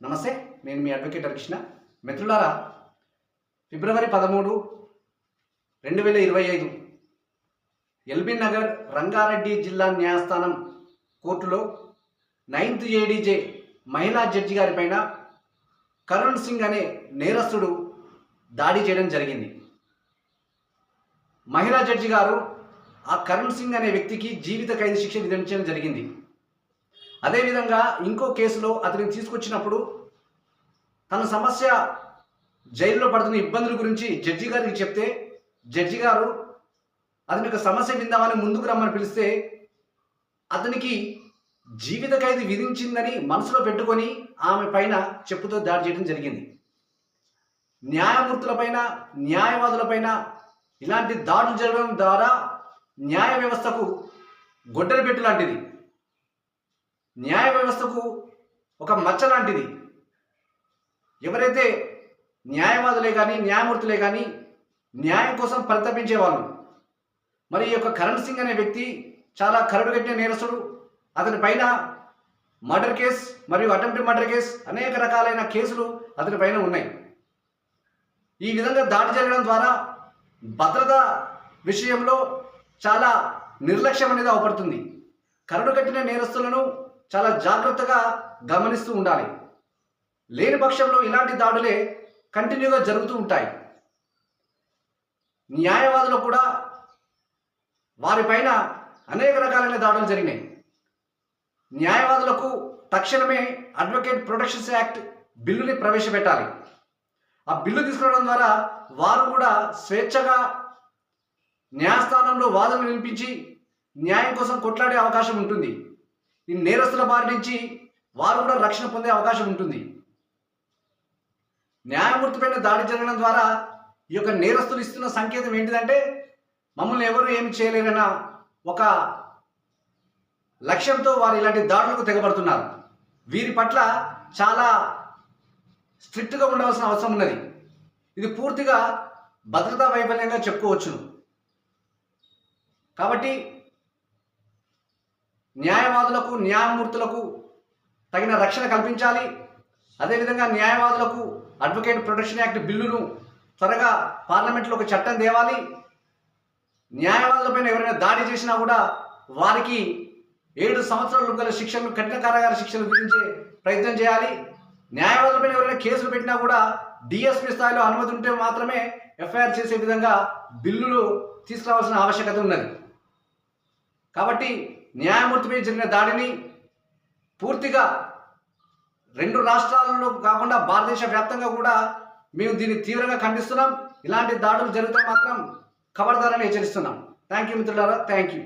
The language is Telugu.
నమస్తే నేను మీ అడ్వకేట్ హరికృష్ణ. మిత్రులారా ఫిబ్రవరి పదమూడు రెండు వేల ఇరవై ఐదు ఎల్బీ నగర్ రంగారెడ్డి జిల్లా న్యాయస్థానం కోర్టులో నైన్త్ ఏడీజే మహిళా జడ్జి గారి పైన కరుణ్ సింగ్ అనే నేరస్తుడు దాడి చేయడం జరిగింది. మహిళా జడ్జి గారు ఆ కరుణ్ సింగ్ అనే వ్యక్తికి జీవిత ఖైదు శిక్ష విధించడం జరిగింది. అదేవిధంగా ఇంకో కేసులో అతనికి తీసుకొచ్చినప్పుడు తన సమస్య జైల్లో పడుతున్న ఇబ్బందుల గురించి జడ్జి గారికి చెప్తే జడ్జి గారు అతని యొక్క సమస్య విందామని ముందుకు రమ్మని పిలిస్తే అతనికి జీవిత ఖైదు విధించిందని మనసులో పెట్టుకొని ఆమె పైన చెప్పుతో దాడి చేయడం జరిగింది. న్యాయమూర్తులపైన న్యాయవాదులపైన ఇలాంటి దాడులు జరగడం ద్వారా న్యాయ వ్యవస్థకు గొడ్డలి పెట్టు లాంటిది. న్యాయ వ్యవస్థకు ఒక మచ్చ లాంటిది. ఎవరైతే న్యాయవాదులే కానీ న్యాయమూర్తులే కానీ న్యాయం కోసం పరితపించేవాళ్ళు మరి ఈ యొక్క కరణ్ సింగ్ అనే వ్యక్తి చాలా కరడుగట్టిన నేరస్తుడు. అతని పైన మర్డర్ కేస్ మరియు అటెంప్ట్ మర్డర్ కేస్ అనేక రకాలైన కేసులు అతని పైన ఉన్నాయి. ఈ విధంగా దాడి జరగడం ద్వారా భద్రత విషయంలో చాలా నిర్లక్ష్యం అనేది అవపడుతుంది. కరడు కట్టిన నేరస్తులను చాలా జాగ్రత్తగా గమనిస్తూ ఉండాలి. లేని పక్షంలో ఇలాంటి దాడులే కంటిన్యూగా జరుగుతూ ఉంటాయి. న్యాయవాదులు కూడా వారిపైన అనేక రకాలైన దాడులు జరిగినాయి. న్యాయవాదులకు తక్షణమే అడ్వకేట్ ప్రొటెక్షన్స్ యాక్ట్ బిల్లుని ప్రవేశపెట్టాలి. ఆ బిల్లు తీసుకురావడం ద్వారా వారు కూడా స్వేచ్ఛగా న్యాయస్థానంలో వాదనలు వినిపించి న్యాయం కోసం కొట్లాడే అవకాశం ఉంటుంది. ఈ నేరస్తుల బారి నుంచి వారు కూడా రక్షణ పొందే అవకాశం ఉంటుంది. న్యాయమూర్తి పైన దాడి జరగడం ద్వారా ఈ యొక్క నేరస్తులు ఇస్తున్న సంకేతం ఏంటిదంటే మమ్మల్ని ఎవరు ఏమి చేయలేరన్న ఒక లక్ష్యంతో వారు ఇలాంటి దాడులకు తెగబడుతున్నారు. వీరి పట్ల చాలా స్ట్రిక్ట్గా ఉండవలసిన అవసరం ఉన్నది. ఇది పూర్తిగా భద్రతా వైఫల్యంగా చెప్పుకోవచ్చు కాబట్టి న్యాయవాదులకు న్యాయమూర్తులకు తగిన రక్షణ కల్పించాలి. అదేవిధంగా న్యాయవాదులకు అడ్వకేట్ ప్రొటెక్షన్ యాక్ట్ బిల్లును త్వరగా పార్లమెంట్లో ఒక చట్టం తేవాలి. న్యాయవాదులపైన ఎవరైనా దాడి చేసినా కూడా వారికి ఏడు సంవత్సరాలు గల శిక్షలు కఠిన కారాగార శిక్షలు విధించే ప్రయత్నం చేయాలి. న్యాయవాదులపైన ఎవరైనా కేసులు పెట్టినా కూడా డిఎస్పీ స్థాయిలో అనుమతి ఉంటే మాత్రమే ఎఫ్ఐఆర్ చేసే విధంగా బిల్లులు తీసుకురావాల్సిన ఆవశ్యకత ఉన్నది. కాబట్టి న్యాయమూర్తిపై జరిగిన దాడిని పూర్తిగా రెండు రాష్ట్రాలలో కాకుండా భారతదేశ వ్యాప్తంగా కూడా మేము దీన్ని తీవ్రంగా ఖండిస్తున్నాం. ఇలాంటి దాడులు జరిగితే మాత్రం ఖబర్దారని హెచ్చరిస్తున్నాం. థ్యాంక్ యూ మిత్రులారా. Thank you